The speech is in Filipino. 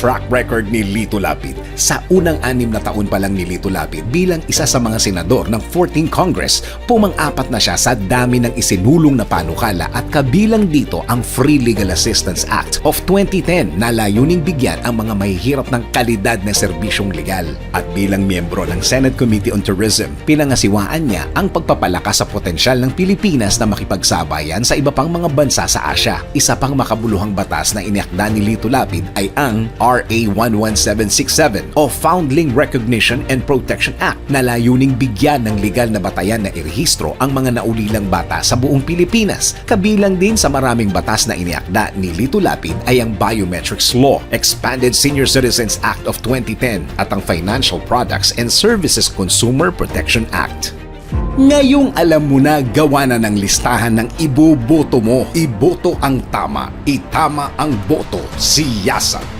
Track record ni Lito Lapid. Sa unang anim na taon pa lang ni Lito Lapid bilang isa sa mga senador ng 14th Congress, pumang-apat na siya sa dami ng isinulong na panukala at kabilang dito ang Free Legal Assistance Act of 2010 na layuning bigyan ang mga mahihirap ng kalidad na serbisyong legal. At bilang miyembro ng Senate Committee on Tourism, pinangasiwaan niya ang pagpapalakas sa potensyal ng Pilipinas na makipagsabayan sa iba pang mga bansa sa Asya. Isa pang makabuluhang batas na iniakda ni Lito Lapid ay ang RA 11767 o Foundling Recognition and Protection Act na layuning bigyan ng legal na batayan na irehistro ang mga naulilang bata sa buong Pilipinas. Kabilang din sa maraming batas na iniakda ni Lito Lapid ay ang Biometrics Law, Expanded Senior Citizens Act of 2010 at ang Financial Products and Services Consumer Protection Act. Ngayong alam mo na gawa na ng listahan ng iboboto mo. Iboto ang tama, itama ang boto. Si Yasa